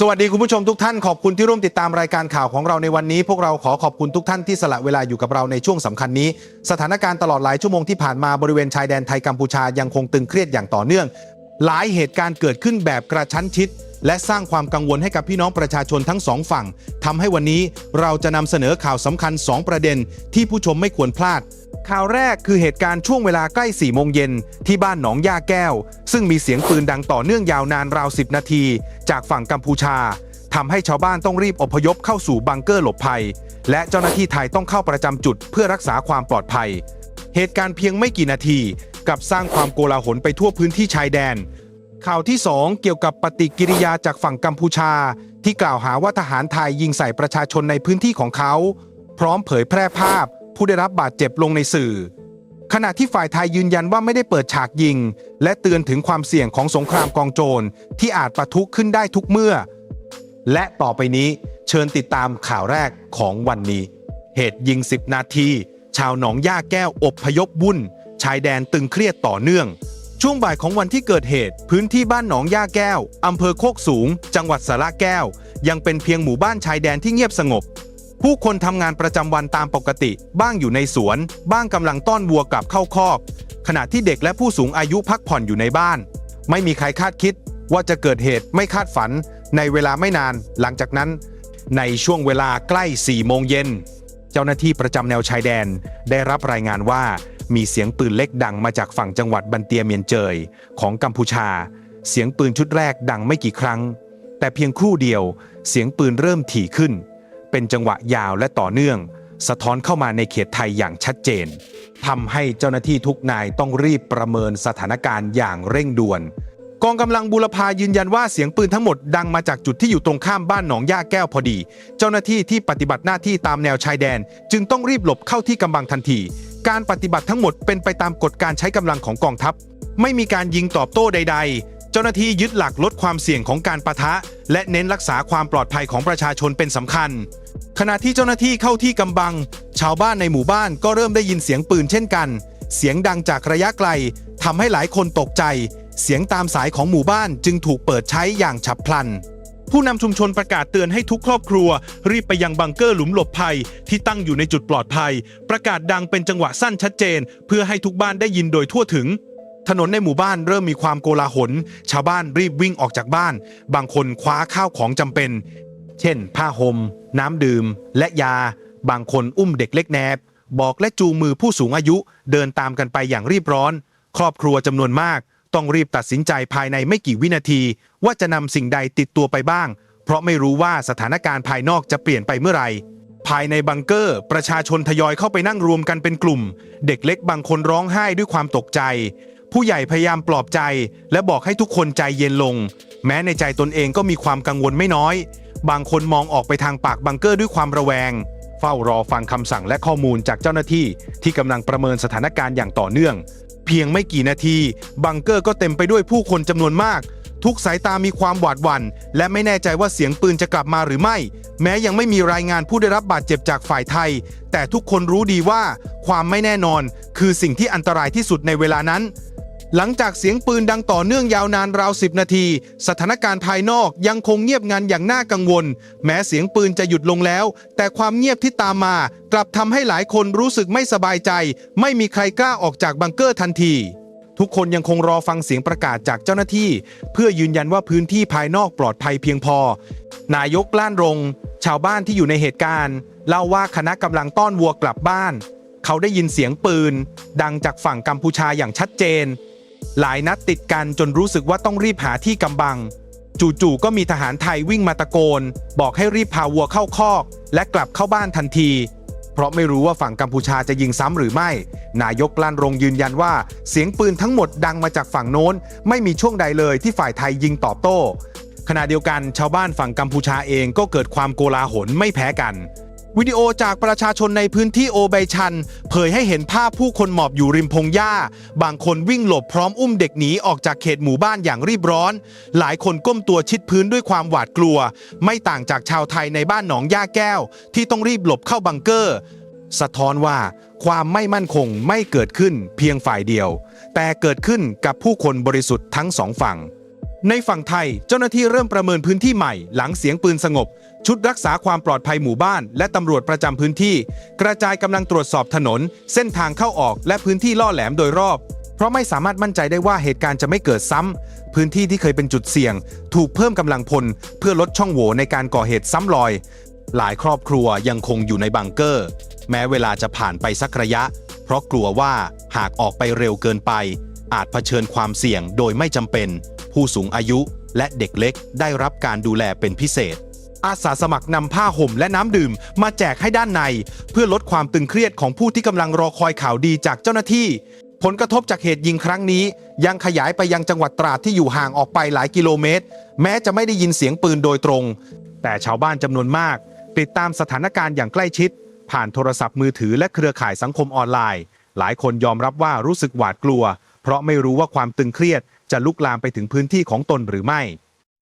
สวัสดีคุณผู้ชมทุกท่านขอบคุณที่ร่วมติดตามรายการข่าวของเราในวันนี้ พวกเราขอขอบคุณทุกท่านที่สละเวลาอยู่กับเราในช่วงสำคัญนี้ สถานการณ์ตลอดหลายชั่วโมงที่ผ่านมาบริเวณชายแดนไทยกัมพูชายังคงตึงเครียดอย่างต่อเนื่อง หลายเหตุการณ์เกิดขึ้นแบบกระชั้นชิด และสร้างความกังวลให้กับพี่น้องประชาชนทั้งสองฝั่งทำให้วันนี้เราจะนำเสนอข่าวสำคัญ 2 ประเด็น ที่ผู้ชมไม่ควรพลาด ข่าวแรกคือเหตุการณ์ช่วงเวลาใกล้4โมงเย็นที่บ้านหนองย่าแก้ว ซึ่งมีเสียงปืนดังต่อเนื่องยาวนานราว 10 นาที จากฝั่งกัมพูชาทำให้ชาวบ้านต้องรีบอพยพเข้าสู่บังเกอร์หลบภัย และเจ้าหน้าที่ไทยต้องเข้าประจำจุดเพื่อรักษาความปลอดภัย เหตุการณ์เพียงไม่กี่นาที กับสร้างความโกลาหลไปทั่วพื้นที่ชายแดน ข่าวที่ 2 เกี่ยวกับปฏิกิริยาจากฝั่งกัมพูชา ที่กล่าวหาว่าทหารไทยยิงใส่ประชาชนในพื้นที่ของเขา พร้อมเผยแพร่ภาพ ผู้ได้รับบาดเจ็บลงในสื่อ ขณะที่ฝ่ายไทยยืนยันว่าไม่ได้เปิดฉากยิง และเตือนถึงความเสี่ยงของสงครามกองโจรที่อาจปะทุขึ้นได้ทุกเมื่อ และต่อไปนี้เชิญติดตามข่าวแรกของวันนี้ เหตุยิง 10 นาที ชาวหนองย่าแก้วอบพยพวุ่น ชายแดนตึงเครียดต่อเนื่อง ช่วงบ่ายของวันที่เกิดเหตุ พื้นที่บ้านหนองย่าแก้ว อำเภอโคกสูง จังหวัดสระแก้ว ยังเป็นเพียงหมู่บ้านชายแดนที่เงียบสงบ ผู้คนทำงานประจำวันตามปกติ บ้างอยู่ในสวน บ้างกำลังต้อนวัวกลับเข้าคอก ขณะที่เด็กและผู้สูงอายุพักผ่อนอยู่ในบ้าน ไม่มีใครคาดคิด ว่าจะเกิดเหตุไม่คาดฝัน ในเวลาไม่นาน หลังจากนั้น ในช่วงเวลาใกล้4โมงเย็น เจ้าหน้าที่ประจำแนวชายแดน ได้รับรายงานว่า มีเสียงปืนเล็กดังมาจากฝั่งจังหวัดบันเตียเมียนเจยของกัมพูชา เสียงปืนชุดแรกดังไม่กี่ครั้ง แต่เพียงครู่เดียว เสียงปืนเริ่มถี่ขึ้น เป็นจังหวะยาวและต่อเนื่อง สะท้อนเข้ามาในเขตไทยอย่างชัดเจนทำให้เจ้าหน้าที่ทุกนายต้องรีบประเมินสถานการณ์อย่างเร่งด่วน กองกำลังบูรพายืนยันว่าเสียงปืนทั้งหมดดังมาจากจุดที่อยู่ตรงข้ามบ้านหนองย่าแก้วพอดี เจ้าหน้าที่ที่ปฏิบัติหน้าที่ตามแนวชายแดน จึงต้องรีบหลบเข้าที่กำบังทันที การปฏิบัติทั้งหมดเป็นไปตามกฎการใช้กำลังของกองทัพ ไม่มีการยิงตอบโต้ใด ๆ เจ้าหน้าที่ยึดหลักลดความเสี่ยงของการปะทะ และเน้นรักษาความปลอดภัยของประชาชนเป็นสำคัญ ขณะที่เจ้าหน้าที่เข้าที่กำบัง ชาวบ้านในหมู่บ้านก็เริ่มได้ยินเสียงปืนเช่นกัน เสียงดังจากระยะไกลทำให้หลายคนตกใจ เสียงตามสายของหมู่บ้านจึงถูกเปิดใช้อย่างฉับพลัน ผู้นำชุมชนประกาศเตือนให้ทุกครอบครัว รีบไปยังบังเกอร์หลุมหลบภัยที่ตั้งอยู่ในจุดปลอดภัย ประกาศดังเป็นจังหวะสั้นชัดเจน เพื่อให้ทุกบ้านได้ยินโดยทั่วถึง ถนนในหมู่บ้านเริ่มมีความโกลาหล ชาวบ้านรีบวิ่งออกจากบ้าน บางคนคว้าข้าวของจำเป็น เช่น ผ้าห่มน้ำดื่ม และยา บางคนอุ้มเด็กเล็กแนบ บอกและจูงมือผู้สูงอายุเดินตามกันไปอย่างรีบร้อน ครอบครัวจำนวนมาก ต้องรีบตัดสินใจภายในไม่กี่วินาที ว่าจะนำสิ่งใดติดตัวไปบ้าง เพราะไม่รู้ว่าสถานการณ์ภายนอกจะเปลี่ยนไปเมื่อไหร่ภายในบังเกอร์ ประชาชนทยอยเข้าไปนั่งรวมกันเป็นกลุ่ม เด็กเล็กบางคนร้องไห้ด้วยความตกใจ ผู้ใหญ่พยายามปลอบใจ และบอกให้ทุกคนใจเย็นลง แม้ในใจตนเองก็มีความกังวลไม่น้อย บางคนมองออกไปทางปากบังเกอร์ด้วยความระแวง เฝ้ารอฟังคำสั่งและข้อมูลจากเจ้าหน้าที่ ที่กำลังประเมินสถานการณ์อย่างต่อเนื่อง เพียงไม่กี่นาที บังเกอร์ก็เต็มไปด้วยผู้คนจำนวนมาก ทุกสายตามีความหวาดหวั่น และไม่แน่ใจว่าเสียงปืนจะกลับมาหรือไม่ แม้ยังไม่มีรายงานผู้ได้รับบาดเจ็บจากฝ่ายไทย แต่ทุกคนรู้ดีว่า ความไม่แน่นอน คือสิ่งที่อันตรายที่สุดในเวลานั้น หลังจากเสียงปืนดังต่อเนื่องยาวนานราว 10 นาที สถานการณ์ภายนอกยังคงเงียบงันอย่างน่ากังวล แม้เสียงปืนจะหยุดลงแล้ว แต่ความเงียบที่ตามมา กลับทำให้หลายคนรู้สึกไม่สบายใจ ไม่มีใครกล้าออกจากบังเกอร์ทันทีทุกคนยังคงรอฟังเสียงประกาศจากเจ้าหน้าที่ เพื่อยืนยันว่าพื้นที่ภายนอกปลอดภัยเพียงพอ นายกล้านรง ชาวบ้านที่อยู่ในเหตุการณ์เล่าว่าคณะกำลังต้อนวัวกลับบ้าน เขาได้ยินเสียงปืน ดังจากฝั่งกัมพูชาอย่างชัดเจน หลายนัดติดกันจนรู้สึกว่าต้องรีบหาที่กำบัง จู่ๆก็มีทหารไทยวิ่งมาตะโกน บอกให้รีบพาวัวเข้าคอก และกลับเข้าบ้านทันที เพราะไม่รู้ว่าฝั่งกัมพูชาจะยิงซ้ำหรือไม่ นายกลั่นรงยืนยันว่า เสียงปืนทั้งหมดดังมาจากฝั่งโน้น ไม่มีช่วงใดเลยที่ฝ่ายไทยยิงตอบโต้ขณะเดียวกันชาวบ้านฝั่งกัมพูชาเองก็เกิดความโกลาหลไม่แพ้กัน วิดีโอจากประชาชนในพื้นที่โอไบชัน เผยให้เห็นภาพผู้คนหมอบอยู่ริมพงหญ้า บางคนวิ่งหลบพร้อมอุ้มเด็กหนีออกจากเขตหมู่บ้านอย่างรีบร้อน หลายคนก้มตัวชิดพื้นด้วยความหวาดกลัว ไม่ต่างจากชาวไทยในบ้านหนองย่าแก้ว ที่ต้องรีบหลบเข้าบังเกอร์ สะท้อนว่าความไม่มั่นคงไม่เกิดขึ้นเพียงฝ่ายเดียว แต่เกิดขึ้นกับผู้คนบริสุทธิ์ทั้งสองฝั่ง ในฝั่งไทยเจ้าหน้าที่เริ่มประเมินพื้นที่ใหม่ หลังเสียงปืนสงบ ชุดรักษาความปลอดภัยหมู่บ้าน และตำรวจประจำพื้นที่ กระจายกำลังตรวจสอบถนน เส้นทางเข้าออกและพื้นที่ล่อแหลมโดยรอบ เพราะไม่สามารถมั่นใจได้ว่าเหตุการณ์จะไม่เกิดซ้ำพื้นที่ที่เคยเป็นจุดเสี่ยง ถูกเพิ่มกำลังพล เพื่อลดช่องโหว่ในการก่อเหตุซ้ำรอย หลายครอบครัวยังคงอยู่ในบังเกอร์ แม้เวลาจะผ่านไปสักระยะ เพราะกลัวว่าหากออกไปเร็วเกินไป อาจเผชิญความเสี่ยงโดยไม่จำเป็น ผู้สูงอายุและเด็กเล็กได้รับการดูแลเป็นพิเศษ อาสาสมัครนำผ้าห่มและน้ำดื่มมาแจกให้ด้านใน เพื่อลดความตึงเครียดของผู้ที่กำลังรอคอยข่าวดีจากเจ้าหน้าที่ ผลกระทบจากเหตุยิงครั้งนี้ ยังขยายไปยังจังหวัดตราดที่อยู่ห่างออกไปหลายกิโลเมตร แม้จะไม่ได้ยินเสียงปืนโดยตรง แต่ชาวบ้านจำนวนมาก ติดตามสถานการณ์อย่างใกล้ชิด ผ่านโทรศัพท์มือถือและเครือข่ายสังคมออนไลน์ หลายคนยอมรับว่ารู้สึกหวาดกลัว เพราะไม่รู้ว่าความตึงเครียดจะลุกลามไปถึงพื้นที่ของตนหรือไม่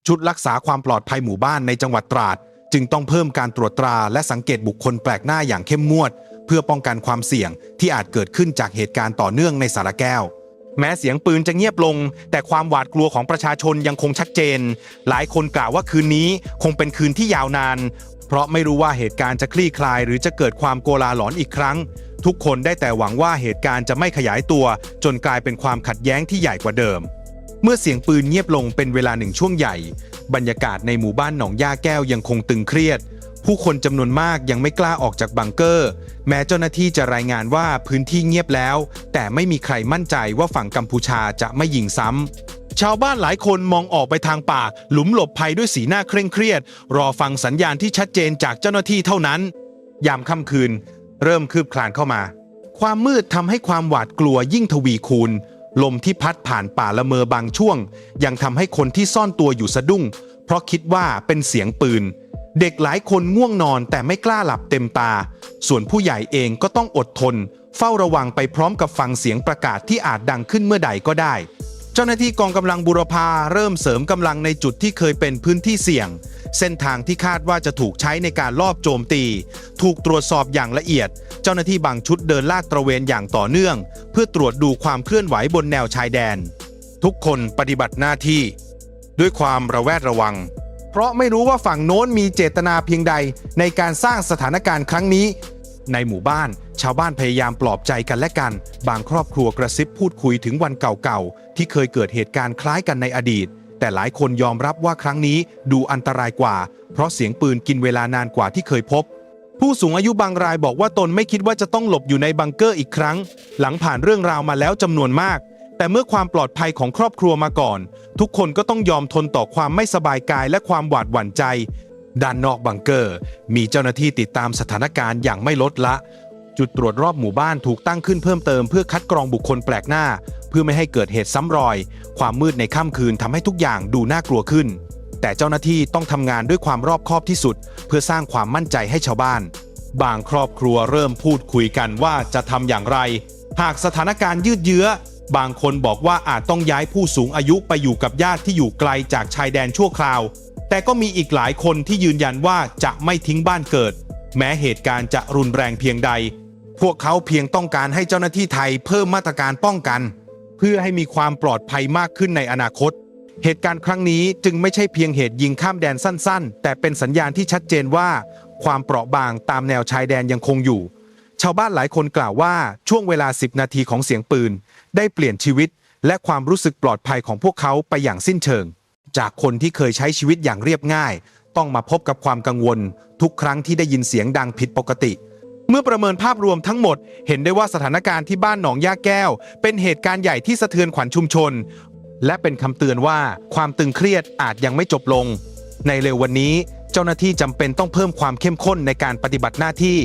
ชุดรักษาความปลอดภัยหมู่บ้านในจังหวัดตราด จึงต้องเพิ่มการตรวจตราและสังเกตบุคคลแปลกหน้าอย่างเข้มงวด เพื่อป้องกันความเสี่ยงที่อาจเกิดขึ้นจากเหตุการณ์ต่อเนื่องในสารแก้ว แม้เสียงปืนจะเงียบลง แต่ความหวาดกลัวของประชาชนยังคงชัดเจน หลายคนกล่าวว่าคืนนี้คงเป็นคืนที่ยาวนาน เพราะไม่รู้ว่าเหตุการณ์จะคลี่คลาย หรือจะเกิดความโกลาหลอนอีกครั้ง ทุกคนได้แต่หวังว่าเหตุการณ์จะไม่ขยายตัว จนกลายเป็นความขัดแย้งที่ใหญ่กว่าเดิม เมื่อเสียงปืนเงียบลงเป็นเวลาหนึ่งช่วงใหญ่ บรรยากาศในหมู่บ้านหนองย่าแก้วยังคงตึงเครียด ผู้คนจำนวนมากยังไม่กล้าออกจากบังเกอร์ แม้เจ้าหน้าที่จะรายงานว่าพื้นที่เงียบแล้ว แต่ไม่มีใครมั่นใจว่าฝั่งกัมพูชาจะไม่ยิงซ้ำ ชาวบ้านหลายคนมองออกไปทางป่า หลุมหลบภัยด้วยสีหน้าเคร่งเครียด รอฟังสัญญาณที่ชัดเจนจากเจ้าหน้าที่เท่านั้น ยามค่ำคืน เริ่มคืบคลานเข้ามา ความมืดทำให้ความหวาดกลัวยิ่งทวีคูณ ลมที่พัดผ่านป่าละเมอบางช่วง ยังทำให้คนที่ซ่อนตัวอยู่สะดุ้ง เพราะคิดว่าเป็นเสียงปืน เด็กหลายคนง่วงนอนแต่ไม่กล้าหลับเต็มตา ส่วนผู้ใหญ่เองก็ต้องอดทน เฝ้าระวังไปพร้อมกับฟังเสียงประกาศที่อาจดังขึ้นเมื่อใดก็ได้ เจ้าหน้าที่กองกำลังบุรพาเริ่มเสริมกำลังในจุดที่เคยเป็นพื้นที่เสี่ยง เส้นทางที่คาดว่าจะถูกใช้ในการลอบโจมตี ถูกตรวจสอบอย่างละเอียด เจ้าหน้าที่บางชุดเดินลาดตระเวนอย่างต่อเนื่อง เพื่อตรวจดูความเคลื่อนไหวบนแนวชายแดน ทุกคนปฏิบัติหน้าที่ ด้วยความระแวดระวัง เพราะไม่รู้ว่าฝั่งโน้นมีเจตนาเพียงใดในการสร้างสถานการณ์ครั้งนี้ ในหมู่บ้าน ชาวบ้านพยายามปลอบใจกันและกัน บางครอบครัวกระซิบพูดคุยถึงวันเก่าๆ ที่เคยเกิดเหตุการณ์คล้ายกันในอดีต แต่หลายคนยอมรับว่าครั้งนี้ดูอันตรายกว่า เพราะเสียงปืนกินเวลานานกว่าที่เคยพบ ผู้สูงอายุบางรายบอกว่าตนไม่คิดว่าจะต้องหลบอยู่ในบังเกอร์อีกครั้ง หลังผ่านเรื่องราวมาแล้วจำนวนมาก แต่เมื่อความปลอดภัยของครอบครัวมาก่อน ทุกคนก็ต้องยอมทนต่อความไม่สบายกายและความหวาดหวั่นใจด้านนอกบังเกอร์ มีเจ้าหน้าที่ติดตามสถานการณ์อย่างไม่ลดละ จุดตรวจรอบหมู่บ้านถูกตั้งขึ้นเพิ่มเติมเพื่อคัดกรองบุคคลแปลกหน้า เพื่อไม่ให้เกิดเหตุซ้ำรอย ความมืดในค่ำคืนทำให้ทุกอย่างดูน่ากลัวขึ้น แต่เจ้าหน้าที่ต้องทำงานด้วยความรอบคอบที่สุด เพื่อสร้างความมั่นใจให้ชาวบ้าน บางครอบครัวเริ่มพูดคุยกันว่าจะทำอย่างไร หากสถานการณ์ยืดเยื้อ บางคนบอกว่าอาจต้องย้ายผู้สูงอายุไปอยู่กับญาติที่อยู่ไกลจากชายแดนชั่วคราว แต่ก็มีอีกหลายคนที่ยืนยันว่าจะไม่ทิ้งบ้านเกิด แม้เหตุการณ์จะรุนแรงเพียงใด พวกเขาเพียงต้องการให้เจ้าหน้าที่ไทยเพิ่มมาตรการป้องกัน เพื่อให้มีความปลอดภัยมากขึ้นในอนาคต เหตุการณ์ครั้งนี้จึงไม่ใช่เพียงเหตุยิงข้ามแดนสั้น ๆ แต่เป็นสัญญาณที่ชัดเจนว่า ความเปราะบางตามแนวชายแดนยังคงอยู่ ชาวบ้านหลายคนกล่าวว่าช่วงเวลา 10 นาทีของเสียงปืน ได้เปลี่ยนชีวิต และความรู้สึกปลอดภัยของพวกเขาไปอย่างสิ้นเชิง จากคนที่เคยใช้ชีวิตอย่างเรียบง่าย ต้องมาพบกับความกังวล ทุกครั้งที่ได้ยินเสียงดังผิดปกติ เมื่อประเมินภาพรวมทั้งหมด เห็นได้ว่าสถานการณ์ที่บ้านหนองย่าแก้ว เป็นเหตุการณ์ใหญ่ที่สะเทือนขวัญชุมชน และเป็นคำเตือนว่าความตึงเครียดอาจยังไม่จบลง ในเร็ววันนี้ เจ้าหน้าที่จำเป็นต้องเพิ่มความเข้มข้นในการปฏิบัติหน้าที่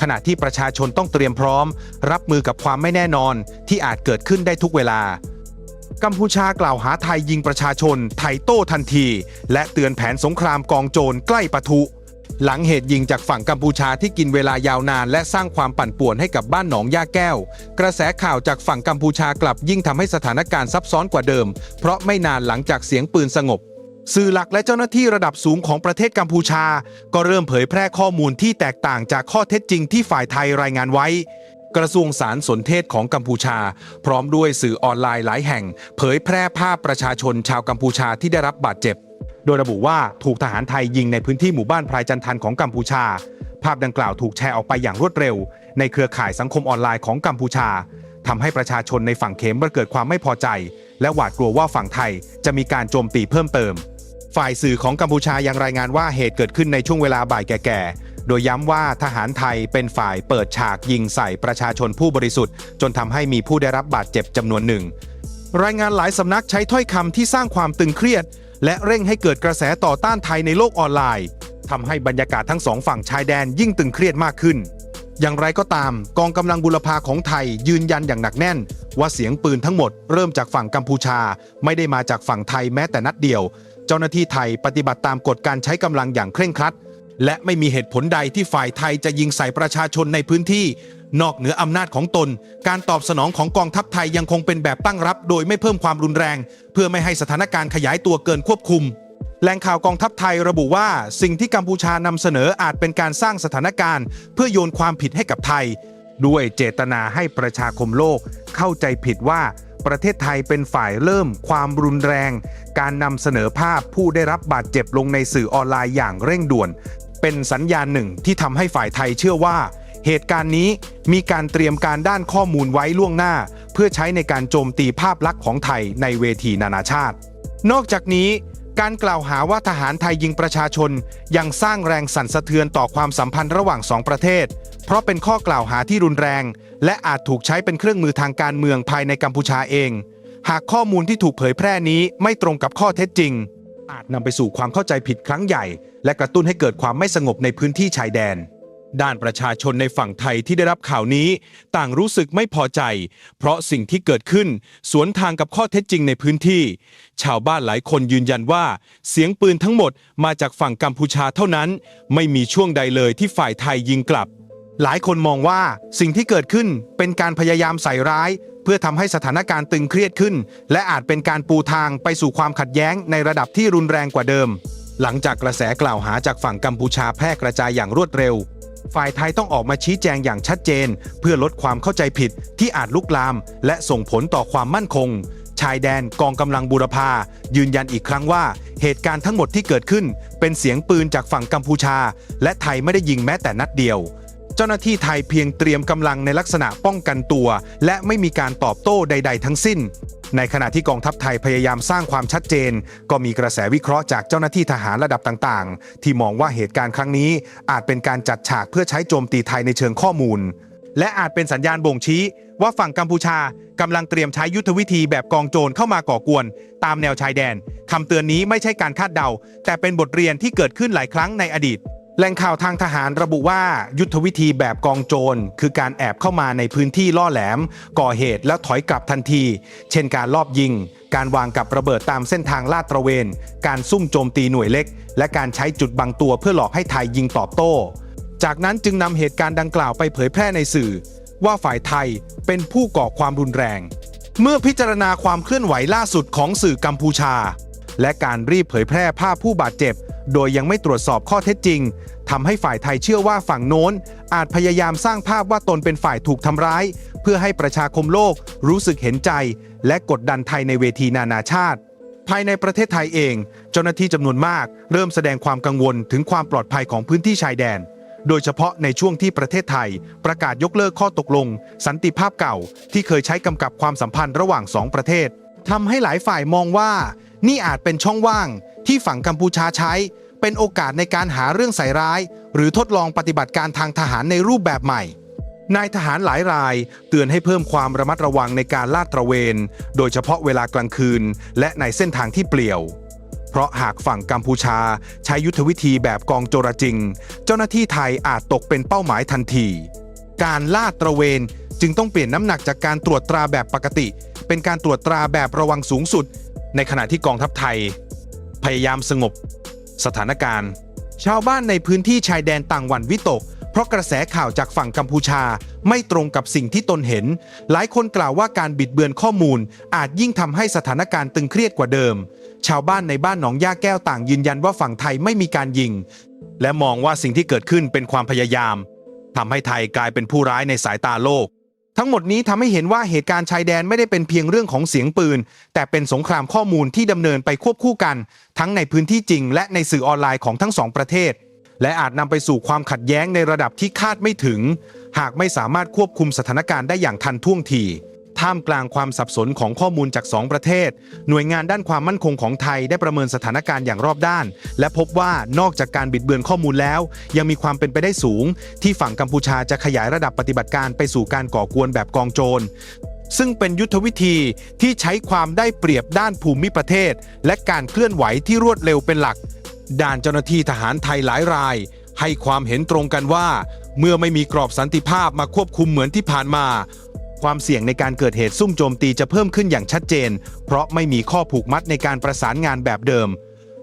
ขณะที่ประชาชนต้องเตรียมพร้อม รับมือกับความไม่แน่นอนที่อาจเกิดขึ้นได้ทุกเวลากัมพูชากล่าวหาไทยยิงประชาชน ไทยโต้ทันที และเตือนแผนสงครามกองโจรใกล้ปะทุ หลังเหตุยิงจากฝั่งกัมพูชาที่กินเวลายาวนาน และสร้างความปั่นป่วนให้กับบ้านหนองย่าแก้ว กระแสข่าวจากฝั่งกัมพูชากลับยิ่งทำให้สถานการณ์ซับซ้อนกว่าเดิม เพราะไม่นานหลังจากเสียงปืนสงบ สื่อหลักและเจ้าหน้าที่ระดับสูงของประเทศกัมพูชา ก็เริ่มเผยแพร่ข้อมูลที่แตกต่างจากข้อเท็จจริงที่ฝ่ายไทยรายงานไว้กระทรวงสารสนเทศของกัมพูชา พร้อมด้วยสื่อออนไลน์หลายแห่ง เผยแพร่ภาพประชาชนชาวกัมพูชาที่ได้รับบาดเจ็บ โดยระบุว่าถูกทหารไทยยิงในพื้นที่หมู่บ้านพรายจันทันของกัมพูชา ภาพดังกล่าวถูกแชร์ออกไปอย่างรวดเร็ว ในเครือข่ายสังคมออนไลน์ของกัมพูชาทำให้ประชาชนในฝั่งเขมเกิดความไม่พอใจ และหวาดกลัวว่าฝั่งไทยจะมีการโจมตีเพิ่มเติม ฝ่ายสื่อของกัมพูชายังรายงานว่าเหตุเกิดขึ้นในช่วงเวลาบ่ายแก่ๆ โดยย้ำว่าทหารไทยเป็นฝ่ายเปิดฉากยิงใส่ประชาชนผู้บริสุทธิ์ จนทำให้มีผู้ได้รับบาดเจ็บจำนวนหนึ่งรายงานหลายสำนักใช้ถ้อยคำที่สร้างความตึงเครียด และเร่งให้เกิดกระแสต่อต้านไทยในโลกออนไลน์ทำให้บรรยากาศทั้งสองฝั่งชายแดนยิ่งตึงเครียดมากขึ้น อย่างไรก็ตาม กองกำลังบุรพาของไทยยืนยันอย่างหนักแน่น ว่าเสียงปืนทั้งหมดเริ่มจากฝั่งกัมพูชา ไม่ได้มาจากฝั่งไทยแม้แต่นัดเดียว เจ้าหน้าที่ไทยปฏิบัติตามกฎการใช้กำลังอย่างเคร่งครัด และไม่มีเหตุผลใดที่ฝ่ายไทยจะยิงใส่ประชาชนในพื้นที่ นอกเหนืออำนาจของตน การตอบสนองของกองทัพไทยยังคงเป็นแบบตั้งรับ โดยไม่เพิ่มความรุนแรง เพื่อไม่ให้สถานการณ์ขยายตัวเกินควบคุมแหล่งข่าวกองทัพไทยระบุว่า สิ่งที่กัมพูชานำเสนออาจเป็นการสร้างสถานการณ์ เพื่อโยนความผิดให้กับไทย ด้วยเจตนาให้ประชาคมโลก เข้าใจผิดว่า ประเทศไทยเป็นฝ่ายเริ่มความรุนแรง การนำเสนอภาพผู้ได้รับบาดเจ็บลงในสื่อออนไลน์อย่างเร่งด่วน เป็นสัญญาณหนึ่งที่ทำให้ฝ่ายไทยเชื่อว่า เหตุการณ์นี้มีการเตรียมการด้านข้อมูลไว้ล่วงหน้า เพื่อใช้ในการโจมตีภาพลักษณ์ของไทยในเวทีนานาชาติ นอกจากนี้ การกล่าวหาว่าทหารไทยยิงประชาชน ยังสร้างแรงสั่นสะเทือนต่อความสัมพันธ์ระหว่างสองประเทศ เพราะเป็นข้อกล่าวหาที่รุนแรง และอาจถูกใช้เป็นเครื่องมือทางการเมืองภายในกัมพูชาเอง หากข้อมูลที่ถูกเผยแพร่นี้ไม่ตรงกับข้อเท็จจริง อาจนำไปสู่ความเข้าใจผิดครั้งใหญ่ และกระตุ้นให้เกิดความไม่สงบในพื้นที่ชายแดน ด้านประชาชนในฝั่งไทยที่ได้รับข่าวนี้ ต่างรู้สึกไม่พอใจ เพราะสิ่งที่เกิดขึ้น สวนทางกับข้อเท็จจริงในพื้นที่ ชาวบ้านหลายคนยืนยันว่า เสียงปืนทั้งหมดมาจากฝั่งกัมพูชาเท่านั้น ไม่มีช่วงใดเลยที่ฝ่ายไทยยิงกลับ หลายคนมองว่าสิ่งที่เกิดขึ้นเป็นการพยายามใส่ร้าย เพื่อทำให้สถานการณ์ตึงเครียดขึ้น และอาจเป็นการปูทางไปสู่ความขัดแย้งในระดับที่รุนแรงกว่าเดิม หลังจากกระแสกล่าวหาจากฝั่งกัมพูชาแพร่กระจายอย่างรวดเร็ว ฝ่ายไทยต้องออกมาชี้แจงอย่างชัดเจน เพื่อลดความเข้าใจผิดที่อาจลุกลาม และส่งผลต่อความมั่นคง ชายแดนกองกำลังบูรพายืนยันอีกครั้งว่า เหตุการณ์ทั้งหมดที่เกิดขึ้น เป็นเสียงปืนจากฝั่งกัมพูชา และไทยไม่ได้ยิงแม้แต่นัดเดียว เจ้าหน้าที่ไทยเพียงเตรียมกำลังในลักษณะป้องกันตัว และไม่มีการตอบโต้ใด ๆ ทั้งสิ้น ในขณะที่กองทัพไทยพยายามสร้างความชัดเจน ก็มีกระแสวิเคราะห์จากเจ้าหน้าที่ทหารระดับต่างๆ ที่มองว่าเหตุการณ์ครั้งนี้ อาจเป็นการจัดฉากเพื่อใช้โจมตีไทยในเชิงข้อมูล และอาจเป็นสัญญาณบ่งชี้ ว่าฝั่งกัมพูชากำลังเตรียมใช้ยุทธวิธีแบบกองโจรเข้ามาก่อกวน ตามแนวชายแดนคำเตือนนี้ไม่ใช่การคาดเดา แต่เป็นบทเรียนที่เกิดขึ้นหลายครั้งในอดีต แหล่งข่าวทางทหารระบุว่ายุทธวิธีแบบกองโจร คือการแอบเข้ามาในพื้นที่ล่อแหลม ก่อเหตุแล้วถอยกลับทันที เช่นการลอบยิง การวางกับระเบิดตามเส้นทางลาดตระเวน การซุ่มโจมตีหน่วยเล็ก และการใช้จุดบังตัวเพื่อหลอกให้ไทยยิงตอบโต้ จากนั้นจึงนำเหตุการณ์ดังกล่าวไปเผยแพร่ในสื่อ ว่าฝ่ายไทยเป็นผู้ก่อความรุนแรง เมื่อพิจารณาความเคลื่อนไหวล่าสุดของสื่อกัมพูชา และการรีบเผยแพร่ภาพผู้บาดเจ็บ โดยยังไม่ตรวจสอบข้อเท็จจริงทำให้ฝ่ายไทยเชื่อว่าฝั่งโน้น อาจพยายามสร้างภาพว่าตนเป็นฝ่ายถูกทำร้าย เพื่อให้ประชาคมโลกรู้สึกเห็นใจ และกดดันไทยในเวทีนานาชาติ ภายในประเทศไทยเอง เจ้าหน้าที่จำนวนมาก เริ่มแสดงความกังวลถึงความปลอดภัยของพื้นที่ชายแดนโดยเฉพาะในช่วงที่ประเทศไทย ประกาศยกเลิกข้อตกลง สันติภาพเก่า ที่เคยใช้กำกับความสัมพันธ์ระหว่างสองประเทศทำให้หลายฝ่ายมองว่า นี่อาจเป็นช่องว่างที่ฝั่งกัมพูชาใช้ เป็นโอกาสในการหาเรื่องใส่ร้าย หรือทดลองปฏิบัติการทางทหารในรูปแบบใหม่นายทหารหลายรายเตือนให้เพิ่มความระมัดระวังในการลาดตระเวน โดยเฉพาะเวลากลางคืน และในเส้นทางที่เปลี่ยว เพราะหากฝั่งกัมพูชาใช้ยุทธวิธีแบบกองโจรจริง เจ้าหน้าที่ไทยอาจตกเป็นเป้าหมายทันที การลาดตระเวนจึงต้องเปลี่ยนน้ำหนักจากการตรวจตราแบบปกติ เป็นการตรวจตราแบบระวังสูงสุด ในขณะที่กองทัพไทย พยายามสงบ สถานการณ์ ชาวบ้านในพื้นที่ชายแดนต่างวันวิตก เพราะกระแสข่าวจากฝั่งกัมพูชาไม่ตรงกับสิ่งที่ตนเห็น หลายคนกล่าวว่าการบิดเบือนข้อมูล อาจยิ่งทำให้สถานการณ์ตึงเครียดกว่าเดิม ชาวบ้านในบ้านหนองย่าแก้วต่างยืนยันว่าฝั่งไทยไม่มีการยิง และมองว่าสิ่งที่เกิดขึ้นเป็นความพยายามทำให้ไทยกลายเป็นผู้ร้ายในสายตาโลก ทั้งหมดนี้ทำให้เห็นว่าเหตุการณ์ชายแดนไม่ได้เป็นเพียงเรื่องของเสียงปืน แต่เป็นสงครามข้อมูลที่ดำเนินไปควบคู่กัน ทั้งในพื้นที่จริง และในสื่อออนไลน์ของทั้งสองประเทศ และอาจนำไปสู่ความขัดแย้งในระดับที่คาดไม่ถึง หากไม่สามารถควบคุมสถานการณ์ได้อย่างทันท่วงที ท่ามกลางความสับสนของข้อมูลจากสองประเทศ หน่วยงานด้านความมั่นคงของไทยได้ประเมินสถานการณ์อย่างรอบด้าน และพบว่านอกจากการบิดเบือนข้อมูลแล้ว ยังมีความเป็นไปได้สูง ที่ฝั่งกัมพูชาจะขยายระดับปฏิบัติการไปสู่การก่อกวนแบบกองโจรซึ่งเป็นยุทธวิธีที่ใช้ความได้เปรียบด้านภูมิประเทศ และการเคลื่อนไหวที่รวดเร็วเป็นหลักด้านเจ้าหน้าที่ทหารไทยหลายราย ให้ความเห็นตรงกันว่า เมื่อไม่มีกรอบสันติภาพมาควบคุมเหมือนที่ผ่านมา ความเสี่ยงในการเกิดเหตุซุ่มโจมตีจะเพิ่มขึ้นอย่างชัดเจน เพราะไม่มีข้อผูกมัดในการประสานงานแบบเดิม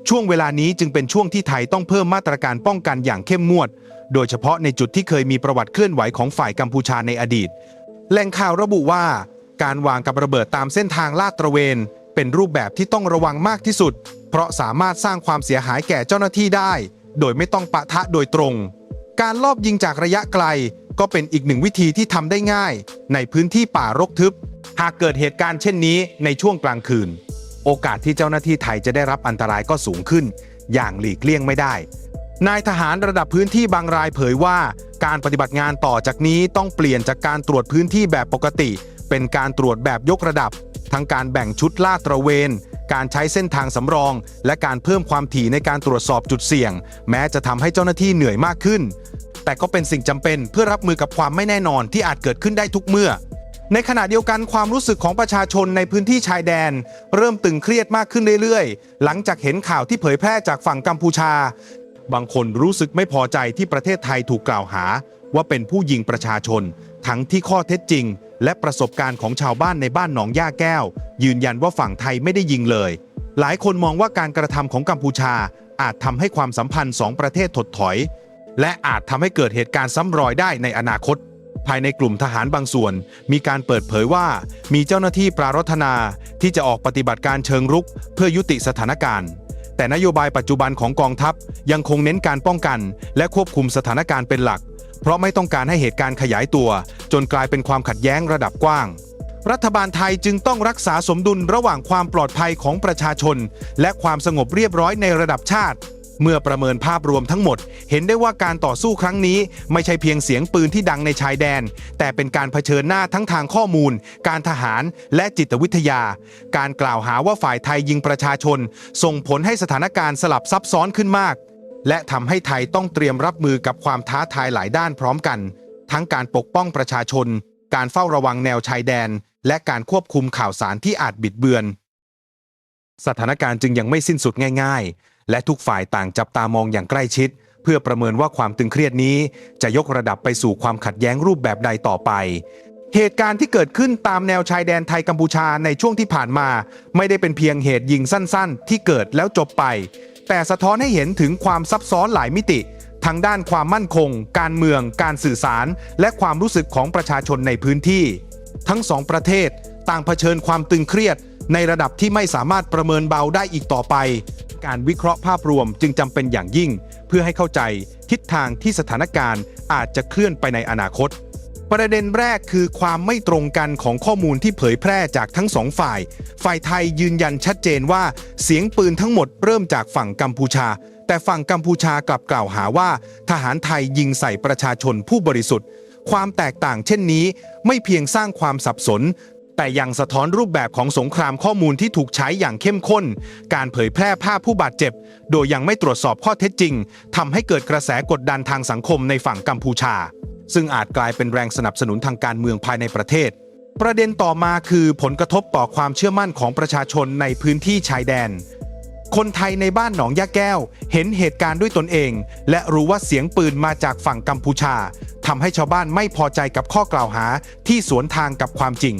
ช่วงเวลานี้จึงเป็นช่วงที่ไทยต้องเพิ่มมาตรการป้องกันอย่างเข้มงวด โดยเฉพาะในจุดที่เคยมีประวัติเคลื่อนไหวของฝ่ายกัมพูชาในอดีต แหล่งข่าวระบุว่า การวางกับระเบิดตามเส้นทางลาดตระเวน เป็นรูปแบบที่ต้องระวังมากที่สุด เพราะสามารถสร้างความเสียหายแก่เจ้าหน้าที่ได้ โดยไม่ต้องปะทะโดยตรง การลอบยิงจากระยะไกล ก็เป็นอีกหนึ่งวิธีที่ทำได้ง่าย ในพื้นที่ป่ารกทึบ หากเกิดเหตุการณ์เช่นนี้ในช่วงกลางคืน โอกาสที่เจ้าหน้าที่ไทยจะได้รับอันตรายก็สูงขึ้น อย่างหลีกเลี่ยงไม่ได้ นายทหารระดับพื้นที่บางรายเผยว่า การปฏิบัติงานต่อจากนี้ต้องเปลี่ยนจากการตรวจพื้นที่แบบปกติ เป็นการตรวจแบบยกระดับ ทั้งการแบ่งชุดลาดตระเวน การใช้เส้นทางสำรอง และการเพิ่มความถี่ในการตรวจสอบจุดเสี่ยง แม้จะทำให้เจ้าหน้าที่เหนื่อยมากขึ้น แต่ก็เป็นสิ่งจำเป็นเพื่อรับมือกับความไม่แน่นอนที่อาจเกิดขึ้นได้ทุกเมื่อ ในขณะเดียวกันความรู้สึกของประชาชนในพื้นที่ชายแดน เริ่มตึงเครียดมากขึ้นเรื่อยๆ หลังจากเห็นข่าวที่เผยแพร่จากฝั่งกัมพูชา บางคนรู้สึกไม่พอใจที่ประเทศไทยถูกกล่าวหา ว่าเป็นผู้ยิงประชาชน ทั้งที่ข้อเท็จจริง และประสบการณ์ของชาวบ้านในบ้านหนองย่าแก้ว ยืนยันว่าฝั่งไทยไม่ได้ยิงเลย หลายคนมองว่าการกระทำของกัมพูชา อาจทำให้ความสัมพันธ์สองประเทศถดถอย และอาจทำให้เกิดเหตุการณ์ซ้ำรอยได้ในอนาคต ภายในกลุ่มทหารบางส่วน มีการเปิดเผยว่า มีเจ้าหน้าที่ปรารถนา ที่จะออกปฏิบัติการเชิงรุก เพื่อยุติสถานการณ์แต่นโยบายปัจจุบันของกองทัพยังคงเน้นการป้องกัน และควบคุมสถานการณ์เป็นหลัก เพราะไม่ต้องการให้เหตุการณ์ขยายตัว จนกลายเป็นความขัดแย้งระดับกว้าง รัฐบาลไทยจึงต้องรักษาสมดุลระหว่างความปลอดภัยของประชาชน และความสงบเรียบร้อยในระดับชาติ เมื่อประเมินภาพรวมทั้งหมด เห็นได้ว่าการต่อสู้ครั้งนี้ ไม่ใช่เพียงเสียงปืนที่ดังในชายแดน แต่เป็นการเผชิญหน้าทั้งทางข้อมูล การทหารและจิตวิทยา การกล่าวหาว่าฝ่ายไทยยิงประชาชน ส่งผลให้สถานการณ์สลับซับซ้อนขึ้นมาก และทำให้ไทยต้องเตรียมรับมือกับความท้าทายหลายด้านพร้อมกัน ทั้งการปกป้องประชาชน การเฝ้าระวังแนวชายแดน และการควบคุมข่าวสารที่อาจบิดเบือน สถานการณ์จึงยังไม่สิ้นสุดง่าย ๆ และทุกฝ่ายต่างจับตามองอย่างใกล้ชิด เพื่อประเมินว่าความตึงเครียดนี้ จะยกระดับไปสู่ความขัดแย้งรูปแบบใดต่อไปเหตุการณ์ที่เกิดขึ้นตามแนวชายแดนไทยกัมพูชาในช่วงที่ผ่านมา ไม่ได้เป็นเพียงเหตุยิงสั้นๆ ที่เกิดแล้วจบไป แต่สะท้อนให้เห็นถึงความซับซ้อนหลายมิติ ทั้งด้านความมั่นคง การเมือง การสื่อสาร และความรู้สึกของประชาชนในพื้นที่ ทั้งสองประเทศต่างเผชิญความตึงเครียด ในระดับที่ไม่สามารถประเมินเบาได้อีกต่อไป การวิเคราะห์ภาพรวมจึงจำเป็นอย่างยิ่ง เพื่อให้เข้าใจทิศทางที่สถานการณ์อาจจะเคลื่อนไปในอนาคต ประเด็นแรกคือความไม่ตรงกันของข้อมูลที่เผยแพร่จากทั้งสองฝ่าย ฝ่ายไทยยืนยันชัดเจนว่า เสียงปืนทั้งหมดเริ่มจากฝั่งกัมพูชา แต่ฝั่งกัมพูชากลับกล่าวหาว่า ทหารไทยยิงใส่ประชาชนผู้บริสุทธิ์ ความแตกต่างเช่นนี้ ไม่เพียงสร้างความสับสน แต่ยังสะท้อนรูปแบบของสงครามข้อมูลที่ถูกใช้อย่างเข้มข้น การเผยแพร่ภาพผู้บาดเจ็บ โดยยังไม่ตรวจสอบข้อเท็จจริงทำให้เกิดกระแสกดดันทางสังคมในฝั่งกัมพูชา ซึ่งอาจกลายเป็นแรงสนับสนุนทางการเมืองภายในประเทศ ประเด็นต่อมาคือผลกระทบต่อความเชื่อมั่นของประชาชนในพื้นที่ชายแดน คนไทยในบ้านหนองยะแก้ว เห็นเหตุการณ์ด้วยตนเอง และรู้ว่าเสียงปืนมาจากฝั่งกัมพูชาทำให้ชาวบ้านไม่พอใจกับข้อกล่าวหาที่สวนทางกับความจริง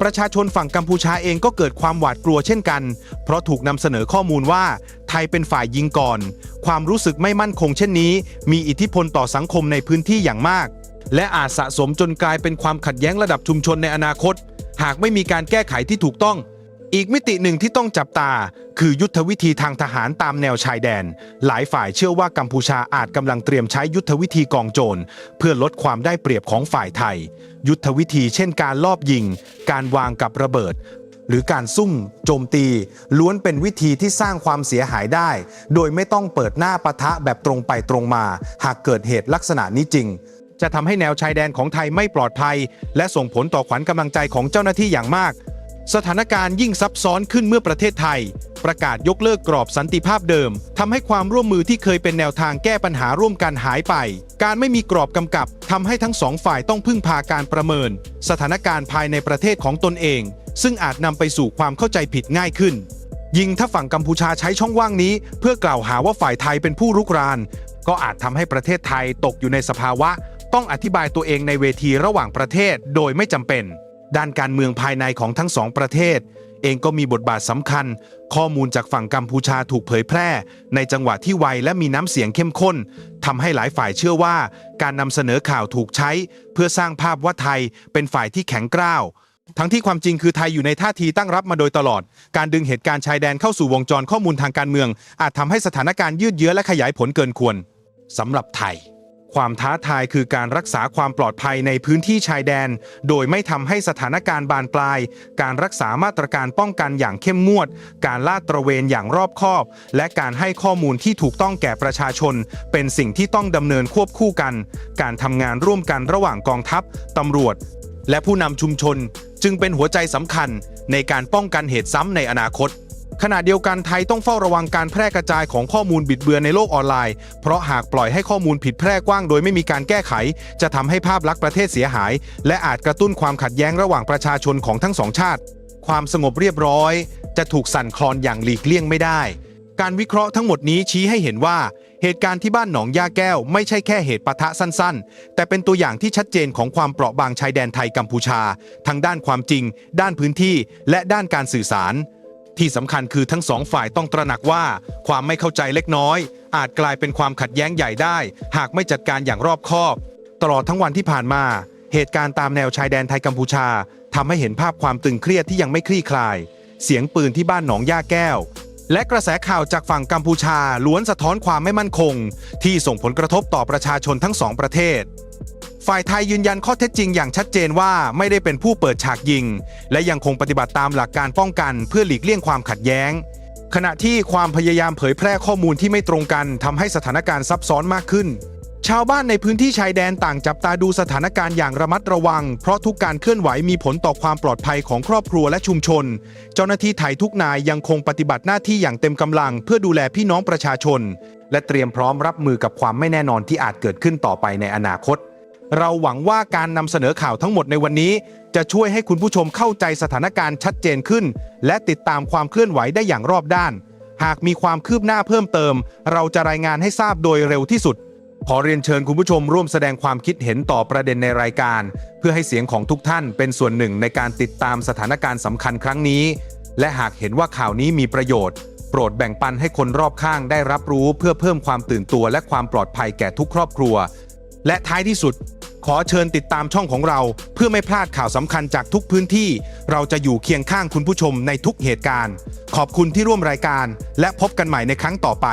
ประชาชนฝั่งกัมพูชาเองก็เกิดความหวาดกลัวเช่นกัน เพราะถูกนำเสนอข้อมูลว่า ไทยเป็นฝ่ายยิงก่อน ความรู้สึกไม่มั่นคงเช่นนี้ มีอิทธิพลต่อสังคมในพื้นที่อย่างมาก และอาจสะสมจนกลายเป็นความขัดแย้งระดับชุมชนในอนาคต หากไม่มีการแก้ไขที่ถูกต้อง อีกมิติหนึ่งที่ต้องจับตา คือยุทธวิธีทางทหารตามแนวชายแดน หลายฝ่ายเชื่อว่ากัมพูชาอาจกำลังเตรียมใช้ยุทธวิธีกองโจรเพื่อลดความได้เปรียบของฝ่ายไทย ยุทธวิธีเช่นการลอบยิง การวางกับระเบิดหรือการซุ่มโจมตี ล้วนเป็นวิธีที่สร้างความเสียหายได้ โดยไม่ต้องเปิดหน้าปะทะแบบตรงไปตรงมา หากเกิดเหตุลักษณะนี้จริง จะทำให้แนวชายแดนของไทยไม่ปลอดภัย และส่งผลต่อขวัญกำลังใจของเจ้าหน้าที่อย่างมาก สถานการณ์ยิ่งซับซ้อนขึ้นเมื่อประเทศไทย ประกาศยกเลิกกรอบสันติภาพเดิมทำให้ความร่วมมือที่เคยเป็นแนวทางแก้ปัญหาร่วมกันหายไป การไม่มีกรอบกำกับทำให้ทั้งสองฝ่ายต้องพึ่งพาการประเมิน สถานการณ์ภายในประเทศของตนเอง ซึ่งอาจนำไปสู่ความเข้าใจผิดง่ายขึ้น ยิ่งถ้าฝั่งกัมพูชาใช้ช่องว่างนี้ เพื่อกล่าวหาว่าฝ่ายไทยเป็นผู้รุกรานก็อาจทำให้ประเทศไทยตกอยู่ในสภาวะ ต้องอธิบายตัวเองในเวทีระหว่างประเทศโดยไม่จำเป็น ด้านการเมืองภายในของทั้งสองประเทศ เองก็มีบทบาทสำคัญ ข้อมูลจากฝั่งกัมพูชาถูกเผยแพร่ ในจังหวะที่ไวและมีน้ำเสียงเข้มข้นทำให้หลายฝ่ายเชื่อว่า การนำเสนอข่าวถูกใช้ เพื่อสร้างภาพว่าไทยเป็นฝ่ายที่แข็งกร้าวทั้งที่ความจริงคือไทยอยู่ในท่าทีตั้งรับมาโดยตลอด การดึงเหตุการณ์ชายแดนเข้าสู่วงจรข้อมูลทางการเมือง อาจทำให้สถานการณ์ยืดเยื้อและขยายผลเกินควรสำหรับไทย ความท้าทายคือการรักษาความปลอดภัยในพื้นที่ชายแดน โดยไม่ทำให้สถานการณ์บานปลาย การรักษามาตรการป้องกันอย่างเข้มงวด การลาดตระเวนอย่างรอบคอบ และการให้ข้อมูลที่ถูกต้องแก่ประชาชน เป็นสิ่งที่ต้องดำเนินควบคู่กัน การทำงานร่วมกันระหว่างกองทัพตำรวจ และผู้นำชุมชน จึงเป็นหัวใจสำคัญในการป้องกันเหตุซ้ำในอนาคต ขณะเดียวกันไทยต้องเฝ้าระวังการแพร่กระจายของข้อมูลบิดเบือนในโลกออนไลน์ เพราะหากปล่อยให้ข้อมูลผิดแพร่กว้างโดยไม่มีการแก้ไข จะทำให้ภาพลักษณ์ประเทศเสียหาย และอาจกระตุ้นความขัดแย้งระหว่างประชาชนของทั้งสองชาติ ความสงบเรียบร้อย จะถูกสั่นคลอนอย่างหลีกเลี่ยงไม่ได้ การวิเคราะห์ทั้งหมดนี้ชี้ให้เห็นว่า เหตุการณ์ที่บ้านหนองยาแก้ว ไม่ใช่แค่เหตุปะทะสั้นๆ แต่เป็นตัวอย่างที่ชัดเจนของความเปราะบางชายแดนไทยกัมพูชา ทั้งด้านความจริง ด้านพื้นที่ และด้านการสื่อสาร ที่สำคัญคือทั้งสองฝ่ายต้องตระหนักว่า ความไม่เข้าใจเล็กน้อย อาจกลายเป็นความขัดแย้งใหญ่ได้ หากไม่จัดการอย่างรอบคอบ ตลอดทั้งวันที่ผ่านมา เหตุการณ์ตามแนวชายแดนไทยกัมพูชาทำให้เห็นภาพความตึงเครียดที่ยังไม่คลี่คลาย เสียงปืนที่บ้านหนองย่าแก้ว และกระแสข่าวจากฝั่งกัมพูชาล้วนสะท้อนความไม่มั่นคง ที่ส่งผลกระทบต่อประชาชนทั้งสองประเทศ ฝ่ายไทยยืนยันข้อเท็จจริงอย่างชัดเจนว่าไม่ได้เป็นผู้เปิดฉากยิง และยังคงปฏิบัติตามหลักการป้องกันเพื่อหลีกเลี่ยงความขัดแย้ง ขณะที่ความพยายามเผยแพร่ข้อมูลที่ไม่ตรงกันทำให้สถานการณ์ซับซ้อนมากขึ้น ชาวบ้านในพื้นที่ชายแดนต่างจับตาดูสถานการณ์อย่างระมัดระวัง เพราะทุกการเคลื่อนไหวมีผลต่อความปลอดภัยของครอบครัวและชุมชน เจ้าหน้าที่ไทยทุกนายยังคงปฏิบัติหน้าที่อย่างเต็มกำลัง เพื่อดูแลพี่น้องประชาชน และเตรียมพร้อมรับมือกับความไม่แน่นอนที่อาจเกิดขึ้นต่อไปในอนาคต เราหวังว่าการนำเสนอข่าวทั้งหมดในวันนี้ จะช่วยให้คุณผู้ชมเข้าใจสถานการณ์ชัดเจนขึ้น และติดตามความเคลื่อนไหวได้อย่างรอบด้าน หากมีความคืบหน้าเพิ่มเติม เราจะรายงานให้ทราบโดยเร็วที่สุด ขอเรียนเชิญคุณผู้ชมร่วมแสดงความคิดเห็นต่อประเด็นในรายการ เพื่อให้เสียงของทุกท่านเป็นส่วนหนึ่งในการติดตามสถานการณ์สำคัญครั้งนี้ และหากเห็นว่าข่าวนี้มีประโยชน์ โปรดแบ่งปันให้คนรอบข้างได้รับรู้ เพื่อเพิ่มความตื่นตัวและความปลอดภัยแก่ทุกครอบครัว และท้ายที่สุด ขอเชิญติดตามช่องของเรา เพื่อไม่พลาดข่าวสำคัญจากทุกพื้นที่ เราจะอยู่เคียงข้างคุณผู้ชมในทุกเหตุการณ์ ขอบคุณที่ร่วมรายการ และพบกันใหม่ในครั้งต่อไป